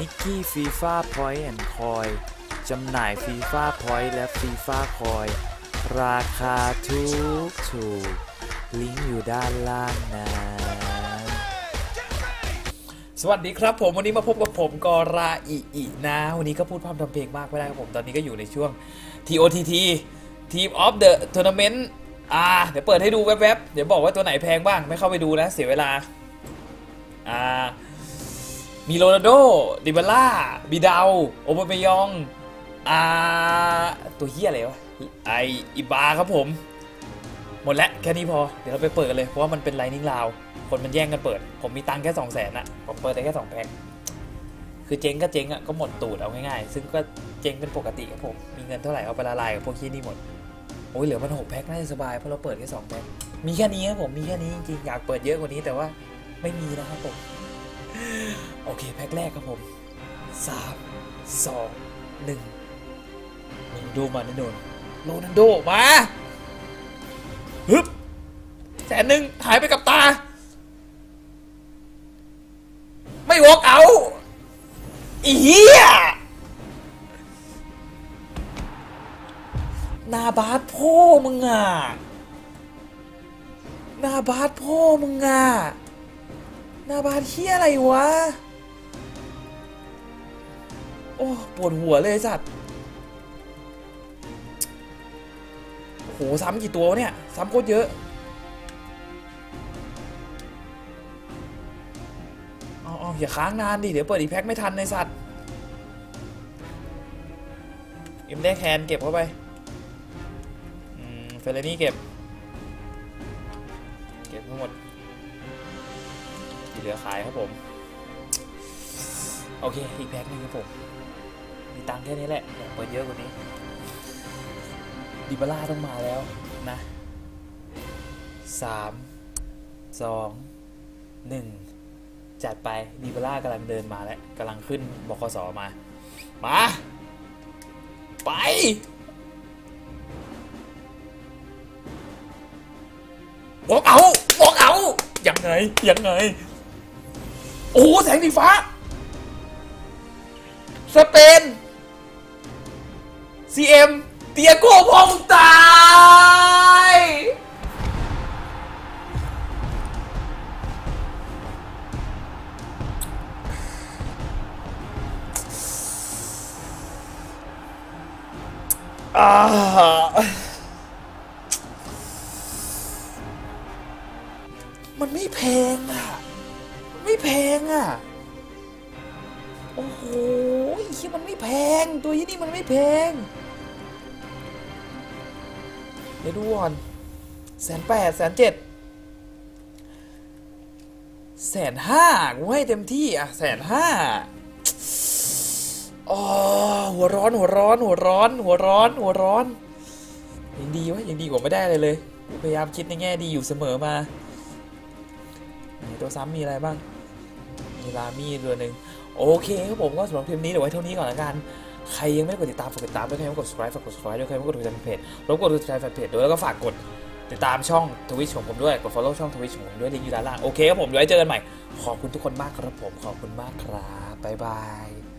นิกกี้ฟีฟ่าพอยต์แอนด์คอยจำหน่ายฟีฟ่าพอยต์และฟีฟ่าคอยราคาถูกถูกลิงก์อยู่ด้านล่างนะสวัสดีครับผมวันนี้มาพบกับผมกอราอิอินะ วันนี้ก็พูดพร่ำทำเพลงมากไม่ได้ครับผม ตอนนี้ก็อยู่ในช่วง TOTT Team of the Tournament อ่าเดี๋ยวเปิดให้ดูแวบๆ เดี๋ยวบอกว่าตัวไหนแพงบ้าง ไม่เข้าไปดูนะ เสียเวลา อ่า มีโรนัลโดดิบาล่าบิดาวโอเบเมยองอ่าตัวเฮียอะไรวะไออิบาครับผม หมดแล้วแค่นี้พอเดี๋ยวเราไปเปิดกันเลย เพราะว่ามันเป็นไลนิ่งราว คนมันแย่งกันเปิด ผมมีตังค์แค่สองแสนอะผมเปิดได้แค่สองแพ็คคือเจ๊งก็เจ๊งอะก็หมดตูดเอาง่ายๆ ซึ่งก็เจ๊งเป็นปกติครับผม มีเงินเท่าไหร่เอาไปละลายกับพวกขี้นี่หมด โอ้ยเหลือมันหกแพ็คน่าจะสบายเพราะเราเปิดแค่สองแพ็คมีแค่นี้ครับผมมีแค่นี้จริงๆอยากเปิดเยอะกว่านี้แต่ว่าไม่มีนะครับผม โอเค แพ็คแรกครับผมสามสองหนึ่งโรนัลโดมาแน่นอนโรนัลโดมาฮึบแสนหนึ่งหายไปกับตา ไม่วอกเอาอีเหี้ยนาบาสพ่อมึงอะนาบาสพ่อมึงอะ นาบาสเหี้ยอะไรวะ โอ้ปวดหัวเลยสัตว์โหซ้ำกี่ตัวเนี่ย ซ้ำโคตรเยอะเอาเอาอย่าค้างนานดิ เดี๋ยวเปิดอีแพ็คไม่ทันในสัตว์เอ็มได้แคนเก็บเข้าไปเฟรนี่เก็บ เก็บทั้งหมด ที่เหลือขายครับผม โอเค อีกแพ็คหนึงครับผม มีตังค์แค่นี้แหละอยากเปิดเยอะกว่านี้ ดิบาร่าต้องมาแล้วนะสามสองหนึ่งจัดไปดีบาร่ากำลังเดินมาแล้วกำลังขึ้นบคสมา มา ไปบอกเอาบอกเอายังไงยังไง โอ้โหแสงสีฟ้า สเปน CM เตียโก้พองตายอ่ามันไม่แพงอะ ไม่แพงอะ โอ้โหที่มันไม่แพง ตัวยี่นี่มันไม่แพง เดี๋ยวดูก่อนแสนแปดแสนเจ็ดแสนห้ากูให้เต็มที่อะแสนห้าอ๋อหัวร้อนหัวร้อน หัวร้อน หัวร้อน หัวร้อน ยังดีวะยังดีกว่าไม่ได้เลยเลย พยายามคิดในแง่ดีอยู่เสมอมา ตัวซ้ำมีอะไรบ้าง มีลามี่ตัวหนึ่งโอเคครับผมก็สำหรับคลิปนี้เดี๋ยวไว้เท่านี้ก่อนละกันใครยังไม่ได้กดติดตามฝากกดติดตามด้วยใครยังไม่กด subscribe ฝากกด subscribe ด้วยใครยังไม่กดถูกใจเพจรบกวนถูกใจแฟนเพจด้วยแล้วก็ฝากกดติดตามช่องทวิชของผมด้วยกด follow ช่องทวิชของผมด้วยลิงก์อยู่ด้านล่างโอเคครับผมเดี๋ยวไว้เจอกันใหม่ขอบคุณทุกคนมากครับผมขอบคุณมากครับบ๊ายบาย